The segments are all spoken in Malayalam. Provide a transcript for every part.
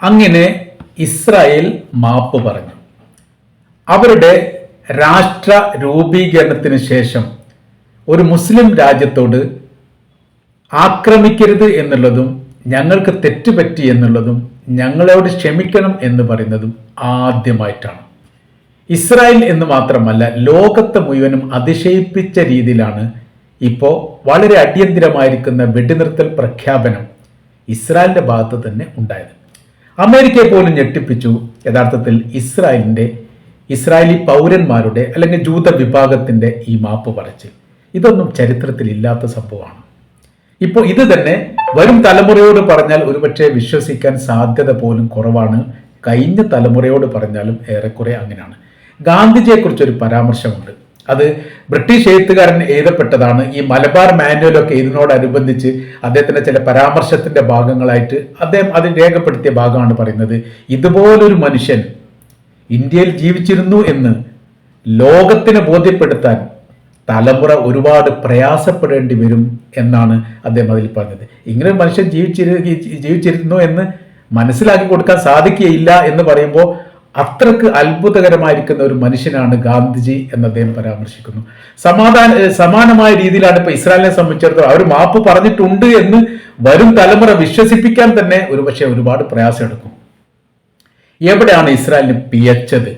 അങ്ങനെ ഇസ്രായേൽ മാപ്പ് പറഞ്ഞു. അവരുടെ രാഷ്ട്ര രൂപീകരണത്തിന് ശേഷം ഒരു മുസ്ലിം രാജ്യത്തോട് ആക്രമിക്കരുത് എന്നുള്ളതും ഞങ്ങൾക്ക് തെറ്റുപറ്റി എന്നുള്ളതും ഞങ്ങളോട് ക്ഷമിക്കണം എന്ന് പറയുന്നതും ആദ്യമായിട്ടാണ്. ഇസ്രായേൽ എന്ന് മാത്രമല്ല ലോകത്തെ മുഴുവനും അതിശയിപ്പിച്ച രീതിയിലാണ് ഇപ്പോൾ വളരെ അടിയന്തിരമായിരിക്കുന്ന വെടിനിർത്തൽ പ്രഖ്യാപനം ഇസ്രായേലിന്റെ ഭാഗത്ത് തന്നെ ഉണ്ടായത്. അമേരിക്കയെ പോലും ഞെട്ടിപ്പിച്ചു. യഥാർത്ഥത്തിൽ ഇസ്രായേലിന്റെ ഇസ്രായേലി പൗരന്മാരുടെ അല്ലെങ്കിൽ ജൂത വിഭാഗത്തിന്റെ ഈ മാപ്പ് പറച്ചിൽ ഇതൊന്നും ചരിത്രത്തിൽ ഇല്ലാത്ത സംഭവമാണ്. ഇപ്പോൾ ഇത് തന്നെ വരും തലമുറയോട് പറഞ്ഞാൽ ഒരുപക്ഷെ വിശ്വസിക്കാൻ സാധ്യത പോലും കുറവാണ്. കഴിഞ്ഞ തലമുറയോട് പറഞ്ഞാലും ഏറെക്കുറെ അങ്ങനെയാണ്. ഗാന്ധിജിയെക്കുറിച്ചൊരു പരാമർശമുണ്ട്. അത് ബ്രിട്ടീഷ് എഴുത്തുകാരൻ എഴുതപ്പെട്ടതാണ്. ഈ മലബാർ മാനുവലൊക്കെ ഇതിനോടനുബന്ധിച്ച് അദ്ദേഹത്തിന്റെ ചില പരാമർശത്തിന്റെ ഭാഗങ്ങളായിട്ട് അദ്ദേഹം അത് രേഖപ്പെടുത്തിയ ഭാഗമാണ് പറയുന്നത്. ഇതുപോലൊരു മനുഷ്യൻ ഇന്ത്യയിൽ ജീവിച്ചിരുന്നു എന്ന് ലോകത്തിന് ബോധ്യപ്പെടുത്താൻ തലമുറ ഒരുപാട് പ്രയാസപ്പെടേണ്ടി വരും എന്നാണ് അദ്ദേഹം അതിൽ പറഞ്ഞത്. ഇങ്ങനെ മനുഷ്യൻ ജീവിച്ചിരു ജീവിച്ചിരുന്നു എന്ന് മനസ്സിലാക്കി കൊടുക്കാൻ സാധിക്കുകയില്ല എന്ന് പറയുമ്പോൾ അത്രയ്ക്ക് അത്ഭുതകരമായിരിക്കുന്ന ഒരു മനുഷ്യനാണ് ഗാന്ധിജി എന്ന് അദ്ദേഹം പരാമർശിക്കുന്നു. സമാധാന സമാനമായ രീതിയിലാണ് ഇപ്പൊ ഇസ്രായേലിനെ സംബന്ധിച്ചിടത്തോളം അവർ മാപ്പ് പറഞ്ഞിട്ടുണ്ട് എന്ന് വരും തലമുറ വിശ്വസിപ്പിക്കാൻ തന്നെ ഒരുപക്ഷെ ഒരുപാട് പ്രയാസം എടുക്കും എവിടെയാണ് ഇസ്രായേലിന് പിയച്ചത്?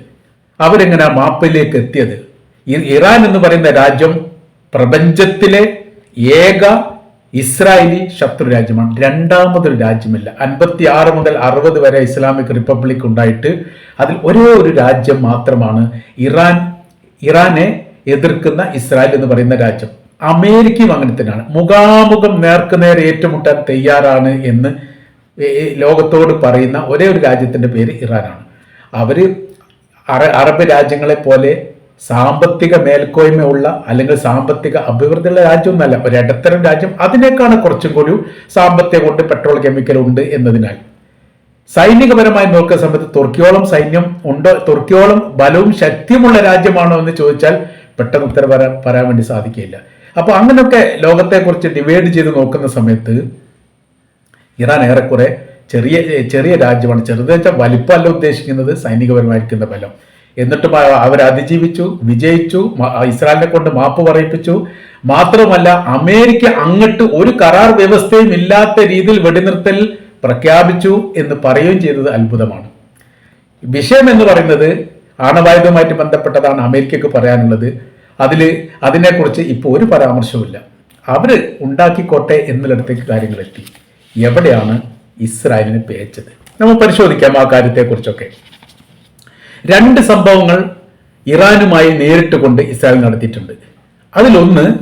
അവരെങ്ങനെ മാപ്പിലേക്ക് എത്തിയത്? ഇറാൻ എന്ന് പറയുന്ന രാജ്യം പ്രപഞ്ചത്തിലെ ഏക ഇസ്രായേലി ശത്രു രാജ്യമാണ്. രണ്ടാമതൊരു രാജ്യമല്ല. അൻപത്തി ആറ് മുതൽ അറുപത് വരെ ഇസ്ലാമിക് റിപ്പബ്ലിക് ഉണ്ടായിട്ട് അതിൽ ഒരേ ഒരു രാജ്യം മാത്രമാണ് ഇറാൻ. ഇറാനെ എതിർക്കുന്ന ഇസ്രായേൽ എന്ന് പറയുന്ന രാജ്യം. അമേരിക്കയും അങ്ങനെ തന്നെയാണ്. മുഖാമുഖം നേർക്കുനേർ ഏറ്റുമുട്ടാൻ തയ്യാറാണ് എന്ന് ലോകത്തോട് പറയുന്ന ഒരേ ഒരു രാജ്യത്തിന്റെ പേര് ഇറാനാണ്. അവർ അറബ് രാജ്യങ്ങളെ പോലെ സാമ്പത്തിക മേൽക്കോയ്മയുള്ള അല്ലെങ്കിൽ സാമ്പത്തിക അഭിവൃദ്ധിയുള്ള രാജ്യമൊന്നല്ല ഒരു ഇടത്തരം രാജ്യം അതിനേക്കാണ് കുറച്ചും കൂടി സാമ്പത്തികം കൊണ്ട് പെട്രോൾ കെമിക്കൽ ഉണ്ട് എന്നതിനാൽ. സൈനികപരമായി നോക്കുന്ന സമയത്ത് തുർക്കിയോളം സൈന്യം ഉണ്ടോ തുർക്കിയോളം ബലവും ശക്തിയുമുള്ള രാജ്യമാണോ എന്ന് ചോദിച്ചാൽ പെട്ടെന്ന് ഉത്തരം പറയാൻ പറയാൻ വേണ്ടി സാധിക്കില്ല അപ്പൊ അങ്ങനെയൊക്കെ ലോകത്തെക്കുറിച്ച് ഡിവൈഡ് ചെയ്ത് നോക്കുന്ന സമയത്ത് ഇറാൻ ഏറെക്കുറെ ചെറിയ ചെറിയ രാജ്യമാണ്. ചെറുതെന്ന് വെച്ചാൽ വലിപ്പമല്ല ഉദ്ദേശിക്കുന്നത് സൈനികപരമായിരിക്കുന്ന ബലം. എന്നിട്ടും അവ- അവർ അതിജീവിച്ചു വിജയിച്ചു ഇസ്രായേലിനെ കൊണ്ട് മാപ്പ് പറയിപ്പിച്ചു. മാത്രമല്ല അമേരിക്ക അങ്ങട്ട് ഒരു കരാർ വ്യവസ്ഥയും ഇല്ലാത്ത രീതിയിൽ വെടിനിർത്തൽ പ്രഖ്യാപിച്ചു എന്ന് പറയുകയും ചെയ്തത് അത്ഭുതമാണ്. വിഷയം എന്ന് പറയുന്നത് ആണവായുധവുമായിട്ട് ബന്ധപ്പെട്ടതാണ് അമേരിക്കക്ക് പറയാനുള്ളത്. അതിൽ അതിനെക്കുറിച്ച് ഇപ്പോൾ ഒരു പരാമർശവുമില്ല അവർ ഉണ്ടാക്കിക്കോട്ടെ എന്നിടത്തേക്ക് കാര്യങ്ങൾ എത്തി. എവിടെയാണ് ഇസ്രായേലിന് പേച്ചത്? നമ്മൾ പരിശോധിക്കാം ആ കാര്യത്തെക്കുറിച്ചൊക്കെ. രണ്ട് സംഭവങ്ങൾ ഇറാനുമായി നേരിട്ട് കൊണ്ട് ഇസ്രായേൽ നടത്തിയിട്ടുണ്ട്. അതിലൊന്ന്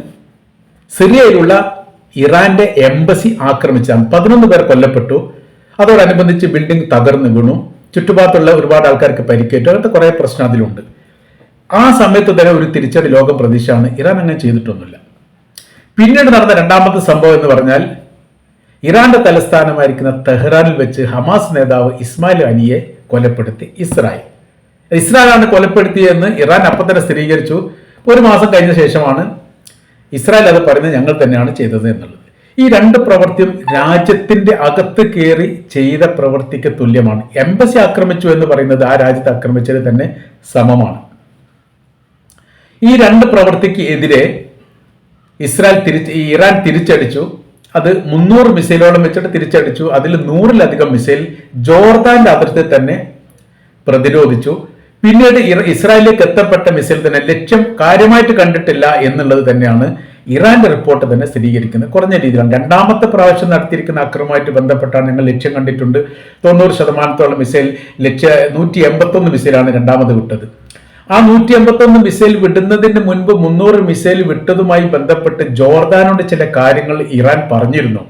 സിറിയയിലുള്ള ഇറാന്റെ എംബസി ആക്രമിച്ചാണ്. പതിനൊന്ന് പേർ കൊല്ലപ്പെട്ടു. അതോടനുബന്ധിച്ച് ബിൽഡിംഗ് തകർന്നു വീണു. ചുറ്റുപാടുള്ള ഒരുപാട് ആൾക്കാർക്ക് പരിക്കേറ്റു. അങ്ങനത്തെ കുറേ പ്രശ്നം അതിലുണ്ട്. ആ സമയത്ത് തന്നെ ഒരു തിരിച്ചടി ലോകം പ്രതീക്ഷയാണ്. ഇറാൻ അങ്ങനെ ചെയ്തിട്ടൊന്നുമില്ല. പിന്നീട് നടന്ന രണ്ടാമത്തെ സംഭവം എന്ന് പറഞ്ഞാൽ ഇറാന്റെ തലസ്ഥാനമായിരിക്കുന്ന തെഹ്റാനിൽ വെച്ച് ഹമാസ് നേതാവ് ഇസ്മായിൽ അനിയെ കൊലപ്പെടുത്തി ഇസ്രായേൽ. ഇസ്രായേലാണ് കൊലപ്പെടുത്തിയെന്ന് ഇറാൻ അപ്പം തന്നെ സ്ഥിരീകരിച്ചു. ഒരു മാസം കഴിഞ്ഞ ശേഷമാണ് ഇസ്രായേൽ അത് പറയുന്നത് ഞങ്ങൾ തന്നെയാണ് ചെയ്തത് എന്നുള്ളത്. ഈ രണ്ട് പ്രവൃത്തിയും രാജ്യത്തിന്റെ അകത്ത് കയറി ചെയ്ത പ്രവൃത്തിക്ക് തുല്യമാണ്. എംബസി ആക്രമിച്ചു എന്ന് പറയുന്നത് ആ രാജ്യത്തെ ആക്രമിച്ചത് തന്നെ സമമാണ്. ഈ രണ്ട് പ്രവൃത്തിക്ക് എതിരെ ഇസ്രായേൽ തിരിച്ച് ഇറാൻ തിരിച്ചടിച്ചു. അത് മുന്നൂറ് മിസൈലോളം വെച്ചിട്ട് തിരിച്ചടിച്ചു. അതിൽ നൂറിലധികം മിസൈൽ ജോർദാന്റെ അതിർത്തി തന്നെ പ്രതിരോധിച്ചു. പിന്നീട് ഇസ്രായേലിലേക്ക് എത്തപ്പെട്ട മിസൈൽ തന്നെ ലക്ഷ്യം കാര്യമായിട്ട് കണ്ടിട്ടില്ല എന്നുള്ളത് തന്നെയാണ് ഇറാന്റെ റിപ്പോർട്ട് തന്നെ സ്ഥിരീകരിക്കുന്നത്. കുറഞ്ഞ രീതിയിലാണ്. രണ്ടാമത്തെ പ്രാവശ്യം നടത്തിയിരിക്കുന്ന അക്രമമായിട്ട് ബന്ധപ്പെട്ടാണ് ഞങ്ങൾ ലക്ഷ്യം കണ്ടിട്ടുണ്ട്. തൊണ്ണൂറ് ശതമാനത്തോളം മിസൈൽ ലക്ഷ്യ നൂറ്റി എൺപത്തൊന്ന് മിസൈലാണ് രണ്ടാമത് വിട്ടത്. ആ നൂറ്റി എൺപത്തൊന്ന് മിസൈൽ വിടുന്നതിന് മുൻപ് മുന്നൂറ് മിസൈൽ വിട്ടതുമായി ബന്ധപ്പെട്ട് ജോർദാനോട് ചില കാര്യങ്ങൾ ഇറാൻ പറഞ്ഞിരുന്നു.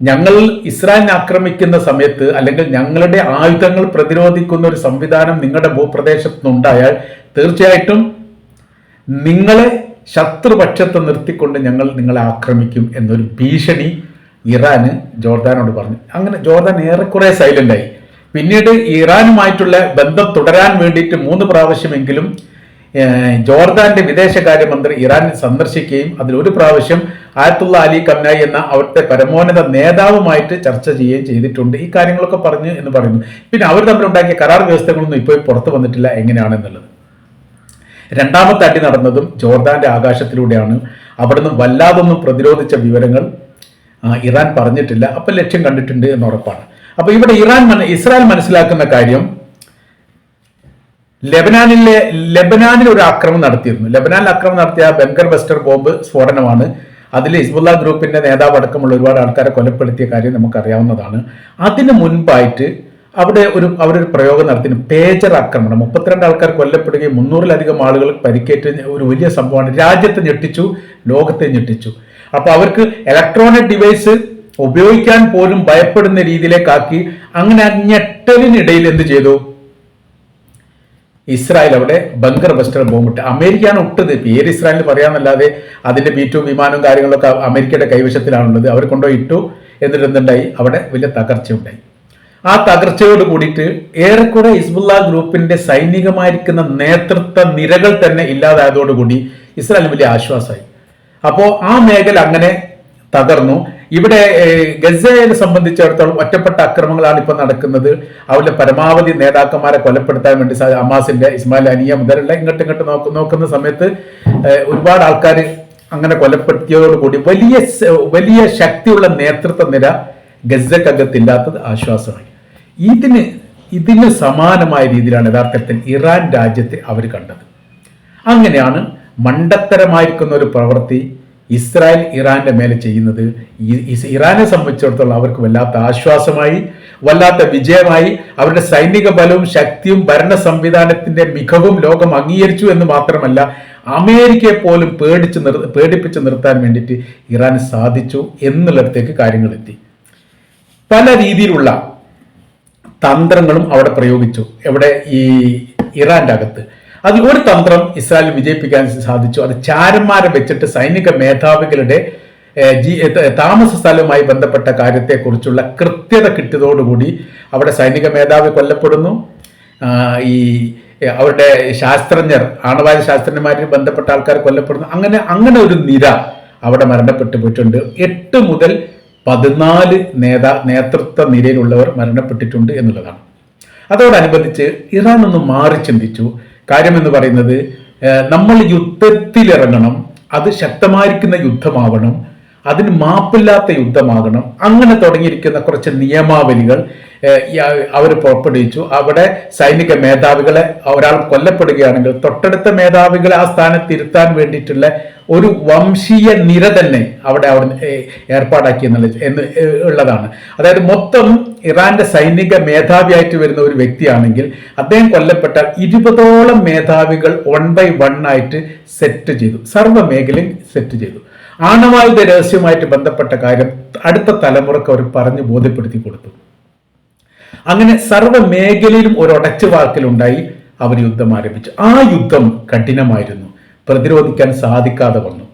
ഞങ്ങൾ ഇസ്രായേലിനെ ആക്രമിക്കുന്ന സമയത്ത് അല്ലെങ്കിൽ ഞങ്ങളുടെ ആയുധങ്ങൾ പ്രതിരോധിക്കുന്ന ഒരു സംവിധാനം നിങ്ങളുടെ ഭൂപ്രദേശത്ത് നിന്നുണ്ടായാൽ തീർച്ചയായിട്ടും നിങ്ങളെ ശത്രുപക്ഷത്ത് നിർത്തിക്കൊണ്ട് ഞങ്ങൾ നിങ്ങളെ ആക്രമിക്കും എന്നൊരു ഭീഷണി ഇറാന് ജോർദാനോട് പറഞ്ഞു. അങ്ങനെ ജോർദാൻ ഏറെക്കുറെ സൈലന്റായി പിന്നീട് ഇറാനുമായിട്ടുള്ള ബന്ധം തുടരാൻ വേണ്ടിയിട്ട് മൂന്ന് പ്രാവശ്യമെങ്കിലും ജോർദാന്റെ വിദേശകാര്യമന്ത്രി ഇറാൻ സന്ദർശിക്കുകയും അതിൽ ഒരു പ്രാവശ്യം ആയത്തുള്ള അലി കമ്നായി എന്ന അവിടുത്തെ പരമോന്നത നേതാവുമായിട്ട് ചർച്ച ചെയ്യുകയും ചെയ്തിട്ടുണ്ട്. ഈ കാര്യങ്ങളൊക്കെ പറഞ്ഞു എന്ന് പറയുന്നു. പിന്നെ അവർ തമ്മിലുണ്ടാക്കിയ കരാർ വ്യവസ്ഥകളൊന്നും ഇപ്പോൾ പുറത്തു വന്നിട്ടില്ല. എങ്ങനെയാണെന്നുള്ളത്? രണ്ടാമത്തെ അടി നടന്നതും ജോർദാന്റെ ആകാശത്തിലൂടെയാണ്. അവിടുന്ന് വല്ലാതൊന്നും പ്രതിരോധിച്ച വിവരങ്ങൾ ഇറാൻ പറഞ്ഞിട്ടില്ല. അപ്പൊ ലക്ഷ്യം കണ്ടിട്ടുണ്ട് എന്ന് ഉറപ്പാണ്. അപ്പോൾ ഇവിടെ ഇറാൻ ഇസ്രായേൽ മനസ്സിലാക്കുന്ന കാര്യം ലെബനാനിലെ ലെബനാനിൽ ഒരു ആക്രമണം നടത്തിയിരുന്നു. ലെബനാനിൽ ആക്രമണം നടത്തിയ ബങ്കർ വെസ്റ്റർ ബോംബ് സ്ഫോടനമാണ്. അതിൽ ഹിസ്ബുല്ല ഗ്രൂപ്പിന്റെ നേതാവ് അടക്കമുള്ള ഒരുപാട് ആൾക്കാരെ കൊലപ്പെടുത്തിയ കാര്യം നമുക്കറിയാവുന്നതാണ്. അതിന് മുൻപായിട്ട് അവിടെ ഒരു അവരൊരു പ്രയോഗം നടത്തിന് പേജർ ആക്രമണം. മുപ്പത്തിരണ്ട് ആൾക്കാർ കൊല്ലപ്പെടുകയും മുന്നൂറിലധികം ആളുകൾ പരിക്കേറ്റ് ഒരു വലിയ സംഭവമാണ്. രാജ്യത്തെ ഞെട്ടിച്ചു ലോകത്തെ ഞെട്ടിച്ചു. അപ്പൊ അവർക്ക് ഇലക്ട്രോണിക് ഡിവൈസ് ഉപയോഗിക്കാൻ പോലും ഭയപ്പെടുന്ന രീതിയിലേക്കാക്കി അങ്ങനെ ഞെട്ടലിനിടയിൽ എന്ത് ചെയ്തു? ഇസ്രായേൽ അവിടെ ബങ്കർ ബസ്റ്റർ ബോംബിട്ട്. അമേരിക്കയാണ് ഒട്ടത് പേര് ഇസ്രായേലിന് പറയാമെന്നല്ലാതെ അതിന്റെ ബി വിമാനവും കാര്യങ്ങളൊക്കെ അമേരിക്കയുടെ കൈവശത്തിലാണുള്ളത്. അവർ കൊണ്ടുപോയി ഇട്ടു എന്നിട്ട് എന്തുണ്ടായി? അവിടെ വലിയ തകർച്ച ഉണ്ടായി ആ തകർച്ചയോട് കൂടിയിട്ട് ഏറെക്കുറെ ഹിസ്ബുല്ല ഗ്രൂപ്പിന്റെ സൈനികമായിരിക്കുന്ന നേതൃത്വ നിരകൾ തന്നെ ഇല്ലാതായതോടുകൂടി ഇസ്രായേൽ വലിയ ആശ്വാസമായി. അപ്പോൾ ആ മേഖല അങ്ങനെ തകർന്നു. ഇവിടെ ഗസയെ സംബന്ധിച്ചിടത്തോളം ഒറ്റപ്പെട്ട അക്രമങ്ങളാണ് ഇപ്പൊ നടക്കുന്നത്. അവരുടെ പരമാവധി നേതാക്കന്മാരെ കൊലപ്പെടുത്താൻ വേണ്ടി അമാസിന്റെ ഇസ്മായിൽ അനിയ മുതലുള്ള ഇങ്ങോട്ട് ഇങ്ങോട്ട് നോക്ക് നോക്കുന്ന സമയത്ത് ഒരുപാട് ആൾക്കാർ അങ്ങനെ കൊലപ്പെടുത്തിയതോടുകൂടി വലിയ വലിയ ശക്തിയുള്ള നേതൃത്വ നിര ഗസക്കകത്തില്ലാത്തത് ആശ്വാസമായി. ഇതിന് ഇതിന് സമാനമായ രീതിയിലാണ് യഥാർത്ഥത്തിൽ ഇറാൻ രാജ്യത്തെ അവർ കണ്ടത്. അങ്ങനെയാണ് മണ്ടത്തരമായിരിക്കുന്ന ഒരു പ്രവൃത്തി ഇസ്രായേൽ ഇറാന്റെ മേലെ ചെയ്യുന്നത് ഇറാനെ സംബന്ധിച്ചിടത്തോളം അവർക്ക് വല്ലാത്ത ആശ്വാസമായി വല്ലാത്ത വിജയമായി അവരുടെ സൈനിക ബലവും ശക്തിയും ഭരണ സംവിധാനത്തിന്റെ മികവും ലോകം അംഗീകരിച്ചു എന്ന് മാത്രമല്ല അമേരിക്കയെ പോലും പേടിച്ച് നിർ പേടിപ്പിച്ച് നിർത്താൻ വേണ്ടിയിട്ട് ഇറാൻ സാധിച്ചു എന്നുള്ളിടത്തേക്ക് കാര്യങ്ങൾ എത്തി. പല രീതിയിലുള്ള തന്ത്രങ്ങളും അവിടെ പ്രയോഗിച്ചു. എവിടെ ഈ ഇറാന്റെ അകത്ത്. അതിൽ തന്ത്രം ഇസ്രായേൽ വിജയിപ്പിക്കാൻ സാധിച്ചു. അത് ചാരന്മാരെ വെച്ചിട്ട് സൈനിക മേധാവികളുടെ ജി- താമസ സ്ഥലവുമായി ബന്ധപ്പെട്ട കാര്യത്തെക്കുറിച്ചുള്ള കൃത്യത കിട്ടിയതോടുകൂടി അവിടെ സൈനിക മേധാവി കൊല്ലപ്പെടുന്നു. ഈ അവരുടെ ശാസ്ത്രജ്ഞർ ആണവായ ശാസ്ത്രജ്ഞന്മാരുമായി ബന്ധപ്പെട്ട ആൾക്കാർ കൊല്ലപ്പെടുന്നു. അങ്ങനെ അങ്ങനെ ഒരു നിര അവിടെ മരണപ്പെട്ടു പോയിട്ടുണ്ട്. എട്ട് മുതൽ പതിനാല് നേതാ നേതൃത്വ നിരയിലുള്ളവർ മരണപ്പെട്ടിട്ടുണ്ട് എന്നുള്ളതാണ്. അതോടനുബന്ധിച്ച് ഇറാൻ ഒന്ന് മാറി ചിന്തിച്ചു. കാര്യം എന്ന് പറയുന്നത് നമ്മൾ യുദ്ധത്തിലിറങ്ങണം അത് ശക്തമായിരിക്കുന്ന യുദ്ധമാവണം അതിന് മാപ്പില്ലാത്ത യുദ്ധമാകണം. അങ്ങനെ തുടങ്ങിയിരിക്കുന്ന കുറച്ച് നിയമാവലികൾ അവർ പുറപ്പെടുവിച്ചു. അവിടെ സൈനിക മേധാവികളെ ഒരാൾ കൊല്ലപ്പെടുകയാണെങ്കിൽ തൊട്ടടുത്ത മേധാവികളെ ആ സ്ഥാനത്ത് ഇരുത്താൻ വേണ്ടിയിട്ടുള്ള ഒരു വംശീയ നിര തന്നെ അവിടെ അവിടെ ഏർപ്പാടാക്കി എന്നുള്ള എന്ന് ഉള്ളതാണ്. അതായത് മൊത്തം ഇറാന്റെ സൈനിക മേധാവിയായിട്ട് വരുന്ന ഒരു വ്യക്തിയാണെങ്കിൽ അദ്ദേഹം കൊല്ലപ്പെട്ടാൽ ഇരുപതോളം മേധാവികൾ വൺ ബൈ വൺ ആയിട്ട് സെറ്റ് ചെയ്തു. സർവ മേഖലയും സെറ്റ് ചെയ്തു. ആണവായുധ രഹസ്യവുമായിട്ട് ബന്ധപ്പെട്ട കാര്യം അടുത്ത തലമുറയ്ക്ക് അവർ പറഞ്ഞ് ബോധ്യപ്പെടുത്തി കൊടുത്തു. അങ്ങനെ സർവ മേഖലയിലും ഒരു ഒടച്ചുവാക്കലുണ്ടായി അവർ യുദ്ധം ആരംഭിച്ചു. ആ യുദ്ധം കഠിനമായിരുന്നു. പ്രതിരോധിക്കാൻ സാധിക്കാതെ വന്നു.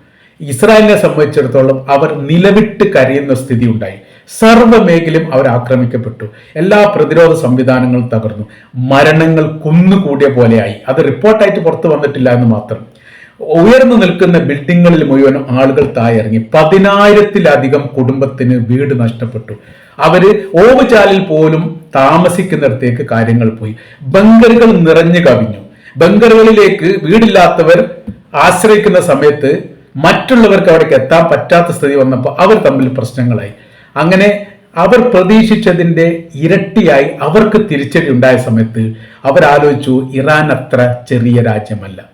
ഇസ്രായേലിനെ സംബന്ധിച്ചിടത്തോളം അവർ നിലവിട്ട് കരയുന്ന സ്ഥിതി ഉണ്ടായി സർവ മേഖലയും അവർ ആക്രമിക്കപ്പെട്ടു. എല്ലാ പ്രതിരോധ സംവിധാനങ്ങളും തകർന്നു. മരണങ്ങൾ കുന്നുകൂടിയ പോലെയായി. അത് റിപ്പോർട്ടായിട്ട് പുറത്തു വന്നിട്ടില്ല എന്ന് മാത്രം. ഉയർന്നു നിൽക്കുന്ന ബിൽഡിങ്ങുകളിൽ മുഴുവൻ ആളുകൾ തായിറങ്ങി പതിനായിരത്തിലധികം കുടുംബത്തിന് വീട് നഷ്ടപ്പെട്ടു. അവർ ഓവുചാലിൽ പോലും താമസിക്കുന്നിടത്തേക്ക് കാര്യങ്ങൾ പോയി. ബങ്കറുകൾ നിറഞ്ഞു കവിഞ്ഞു. ബങ്കറുകളിലേക്ക് വീടില്ലാത്തവർ ആശ്രയിക്കുന്ന സമയത്ത് മറ്റുള്ളവർക്ക് അവിടേക്ക് എത്താൻ പറ്റാത്ത സ്ഥിതി വന്നപ്പോൾ അവർ തമ്മിൽ പ്രശ്നങ്ങളായി. അങ്ങനെ അവർ പ്രതീക്ഷിച്ചതിന്റെ ഇരട്ടിയായി അവർക്ക് തിരിച്ചടി ഉണ്ടായ സമയത്ത് അവരാലോചിച്ചു ഇറാൻ അത്ര ചെറിയ രാജ്യമല്ല.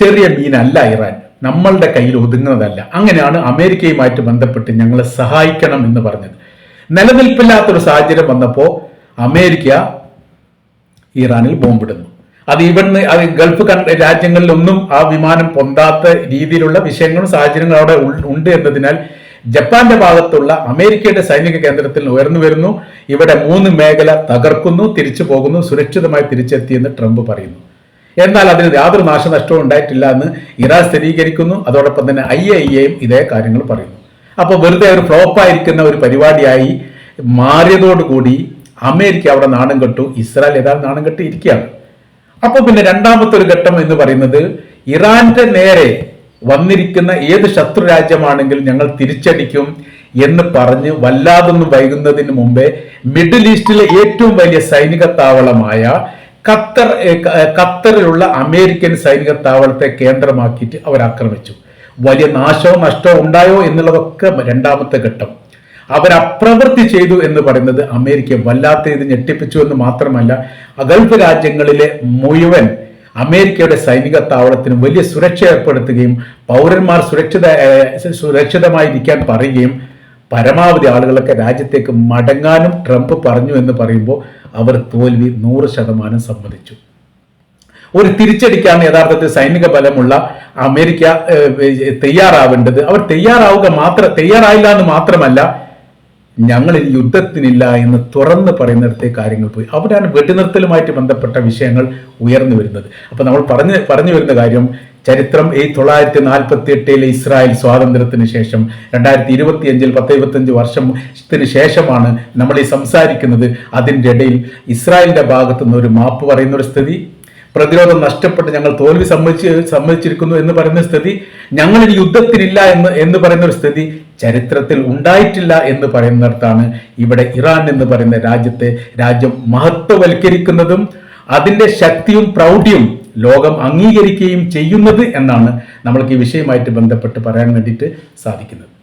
ചെറിയ മീനല്ല ഇറാൻ. നമ്മളുടെ കയ്യിൽ ഒതുങ്ങുന്നതല്ല. അങ്ങനെയാണ് അമേരിക്കയുമായിട്ട് ബന്ധപ്പെട്ട് ഞങ്ങളെ സഹായിക്കണം എന്ന് പറഞ്ഞത്. നിലനിൽപ്പില്ലാത്തൊരു സാഹചര്യം വന്നപ്പോൾ അമേരിക്ക ഇറാനിൽ ബോംബിടുന്നു. അത് ഇവിടുന്ന് അത് ഗൾഫ് രാജ്യങ്ങളിലൊന്നും ആ വിമാനം പൊന്താത്ത രീതിയിലുള്ള വിഷയങ്ങളും സാഹചര്യങ്ങളും അവിടെ ഉണ്ട് എന്നതിനാൽ ജപ്പാന്റെ ഭാഗത്തുള്ള അമേരിക്കയുടെ സൈനിക കേന്ദ്രത്തിൽ ഉയർന്നു വരുന്നു. ഇവിടെ മൂന്ന് മേഖല തകർക്കുന്നു തിരിച്ചു പോകുന്നു സുരക്ഷിതമായി തിരിച്ചെത്തിയെന്ന് ട്രംപ് പറയുന്നു. എന്നാൽ അതിന് യാതൊരു നാശനഷ്ടവും ഉണ്ടായിട്ടില്ല എന്ന് ഇറാൻ സ്ഥിരീകരിക്കുന്നു. അതോടൊപ്പം തന്നെ ഐ എ ഇയും ഇതേ കാര്യങ്ങൾ പറയുന്നു. അപ്പോൾ വെറുതെ ഒരു ഫ്ലോപ്പായിരിക്കുന്ന ഒരു പരിപാടിയായി മാറിയതോടുകൂടി അമേരിക്ക അവിടെ നാണം കെട്ടു. ഇസ്രായേൽ ഏതാണ്ട് നാണം കെട്ടി ഇരിക്കുകയാണ് അപ്പൊ പിന്നെ രണ്ടാമത്തെ ഒരു ഘട്ടം എന്ന് പറയുന്നത് ഇറാന്റെ നേരെ വന്നിരിക്കുന്ന ഏത് ശത്രു രാജ്യമാണെങ്കിലും ഞങ്ങൾ തിരിച്ചടിക്കും എന്ന് പറഞ്ഞ് വല്ലാതൊന്നും വൈകുന്നതിന് മുമ്പേ മിഡിൽ ഈസ്റ്റിലെ ഏറ്റവും വലിയ സൈനിക താവളമായ ഖത്തർ ഖത്തറിലുള്ള അമേരിക്കൻ സൈനിക താവളത്തെ കേന്ദ്രമാക്കിയിട്ട് അവർ ആക്രമിച്ചു. വലിയ നാശവും നഷ്ടവും ഉണ്ടായോ എന്നുള്ളതൊക്കെ രണ്ടാമത്തെ ഘട്ടം. അവർ അപ്രവൃത്തി ചെയ്തു എന്ന് പറയുന്നത് അമേരിക്ക വല്ലാത്ത ഇത് ഞെട്ടിപ്പിച്ചു എന്ന് മാത്രമല്ല ഗൾഫ് രാജ്യങ്ങളിലെ മുഴുവൻ അമേരിക്കയുടെ സൈനിക താവളത്തിന് വലിയ സുരക്ഷ ഏർപ്പെടുത്തുകയും പൗരന്മാർ സുരക്ഷിത സുരക്ഷിതമായിരിക്കാൻ പറയുകയും പരമാവധി ആളുകളൊക്കെ രാജ്യത്തേക്ക് മടങ്ങാനും ട്രംപ് പറഞ്ഞു എന്ന് പറയുമ്പോൾ അവർ തോൽവി നൂറ് ശതമാനം സമ്മതിച്ചു. ഒരു തിരിച്ചടിക്കാണ് യഥാർത്ഥത്തിൽ സൈനിക ബലമുള്ള അമേരിക്ക തയ്യാറാവേണ്ടത്. അവർ തയ്യാറാവുക മാത്രം തയ്യാറായില്ല എന്ന് മാത്രമല്ല ഞങ്ങൾ യുദ്ധത്തിനില്ല എന്ന് തുറന്ന് പറയുന്നിടത്തെ കാര്യങ്ങൾ പോയി. അവിടെയാണ് വെടിനിർത്തലുമായിട്ട് ബന്ധപ്പെട്ട വിഷയങ്ങൾ ഉയർന്നു വരുന്നത്. അപ്പൊ നമ്മൾ പറഞ്ഞ് പറഞ്ഞു വരുന്ന കാര്യം ചരിത്രം ഈ തൊള്ളായിരത്തി നാൽപ്പത്തി എട്ടിലെ ഇസ്രായേൽ സ്വാതന്ത്ര്യത്തിന് ശേഷം രണ്ടായിരത്തി ഇരുപത്തി അഞ്ചിൽ പത്ത് ഇരുപത്തഞ്ച് വർഷത്തിന് ശേഷമാണ് നമ്മൾ ഈ സംസാരിക്കുന്നത്. അതിന്റെ ഇടയിൽ ഇസ്രായേലിന്റെ ഭാഗത്തു നിന്ന് ഒരു മാപ്പ് പറയുന്ന ഒരു സ്ഥിതി. പ്രതിരോധം നഷ്ടപ്പെട്ട് ഞങ്ങൾ തോൽവി സമ്മതിച്ച് സമ്മതിച്ചിരിക്കുന്നു എന്ന് പറയുന്ന സ്ഥിതി. ഞങ്ങൾ ഇനി യുദ്ധത്തിനില്ല എന്ന് എന്ന് പറയുന്ന ഒരു സ്ഥിതി. ചരിത്രത്തിൽ ഉണ്ടായിട്ടില്ല എന്ന് പറയുന്നിടത്താണ് ഇവിടെ ഇറാൻ എന്ന് പറയുന്ന രാജ്യത്തെ രാജ്യം മഹത്വവൽക്കരിക്കുന്നതും അതിന്റെ ശക്തിയും പ്രൗഢിയും ലോകം അംഗീകരിക്കുകയും ചെയ്യുന്നത് എന്നാണ് നമ്മൾക്ക് ഈ വിഷയമായിട്ട് ബന്ധപ്പെട്ട് പറയാൻ വേണ്ടിയിട്ട് സാധിക്കുന്നത്.